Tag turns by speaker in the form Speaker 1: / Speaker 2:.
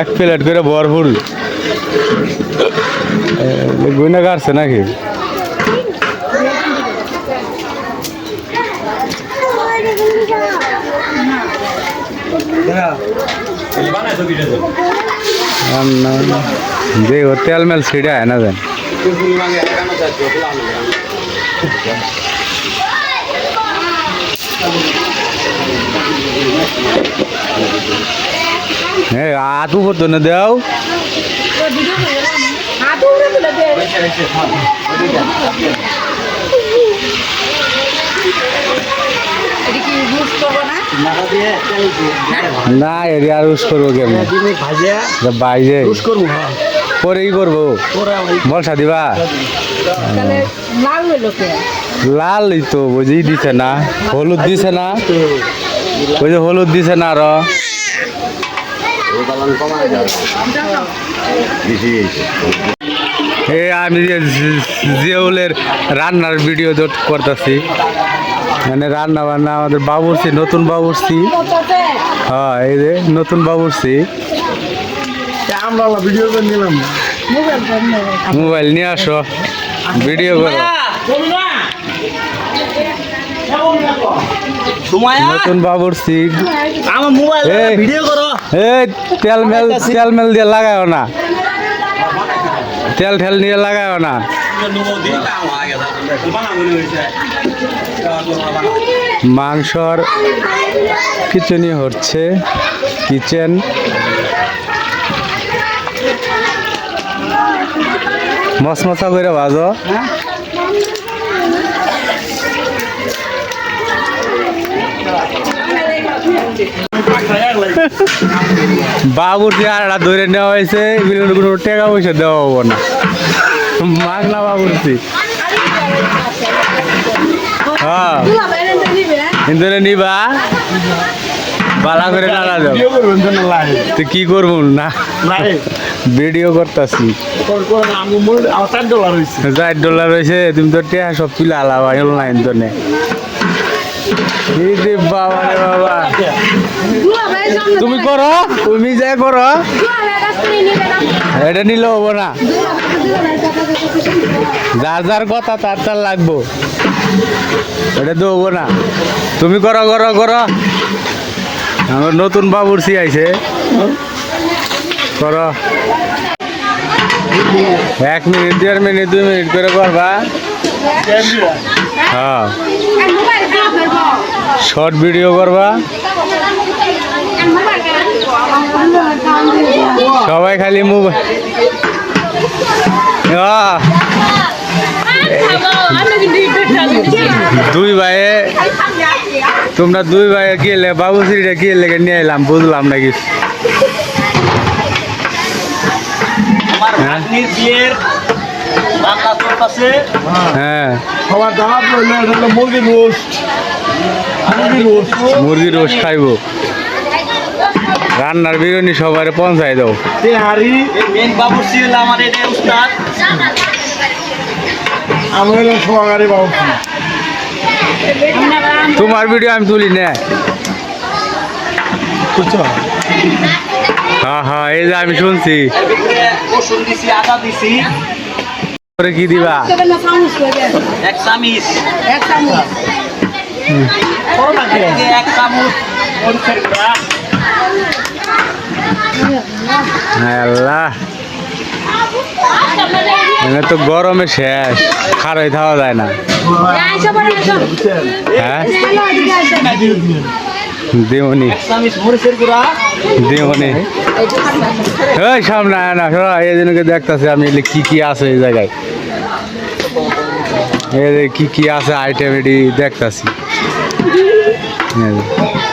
Speaker 1: এক প্লেট করে ভরপুর। গুইনা কাটছে নাকি? ও তেল মেল ছিড়ে না হ্যাঁ আতু করতো না দেও। না, এর আর উস করব কেমন? বাইরে। পরে ই করব? বলসা দিবা? লাল তো, বুঝি দিছে না। হলুদ দিছে না? যে হলুদ দিছে না আরও। এ, আমি জিওলের রান্নার ভিডিও করতেছি মানে রান্না বান্না আমাদের বাবুরছি নতুন বাবুরছি হ্যাঁ এই যে নতুন বাবুরছি মোবাইল নিয়ে আসো, ভিডিও করো। নতুন বাবুরছি
Speaker 2: আমার মোবাইল। ভিডিও করো।
Speaker 1: এই তেল মেল তেল মেল দিয়ে লাগাও না। তেল ঠেল নিয়ে লাগাও না। মাংসর কিচেনই হচ্ছে কিচেন। মশমশা করে ভাজো। বাবুর আর ধরে নেওয়া হয়েছে কোনো পয়সা দেওয়া হব না। মাগনা বাবুরছি হ্যাঁ। নিবা। বালা করে যাও তুই কি করব না? ভিডিও করতেছি।
Speaker 2: চার ডলার
Speaker 1: হয়েছে তুমি তো টেয়া সব তুলে আলাবা অনলাইন তো নে। বাবা রে বাবা। তুমি করো? তুমি যা করো। এটা নিলে হব না। যার যার কথা তার তার লাগবো। এটা তো হব না। তুমি করো করো করো। আমার নতুন বাবুরসি আইছে। করো। এক মিনিট দেড় মিনিট দুই মিনিট করে করবা। হ্যাঁ। শর্ট ভিডিও করবা? সবাই খালি মোবাইল দুই ভাইয়ে তোমরা দুই ভাইয়ে গেলে বাবুশ্রীটা গিয়ে লেগে নিয়ে এলাম বুঝলাম না কিছু হ্যাঁ।
Speaker 2: সবার দাওয়াত রইল এটা হলো মুরগির রোস্ট। মুরগির রোস্ট।
Speaker 1: মুরগির রোজ খাইবো। রান্নার বিরিয়ানি সবার পৌঁছাই দাও।
Speaker 2: হারি
Speaker 3: মেন বাবুর ছিল আমার এটা উস্তাদ
Speaker 2: আমি হলাম সোয়াগারি বাবু।
Speaker 1: তোমার ভিডিও আমি তুলি না। হ্যাঁ হ্যাঁ এই যে আমি শুনছি।
Speaker 3: দিছি আদা দিছি।
Speaker 1: পরে কি দিবা?
Speaker 3: এক চামিচ
Speaker 2: করো কে?
Speaker 3: এক চামচ
Speaker 1: আল্লাহ। এনে তো গরমে শেষ খারই খাওয়া যায় না। হ্যাঁ? দিওনি। ওই সামনে আয় না এই জন্যকে দেখতেছি আমি কি কি আছে এই জায়গায়। কি কি আছে আইটেম দেখতাছি যে।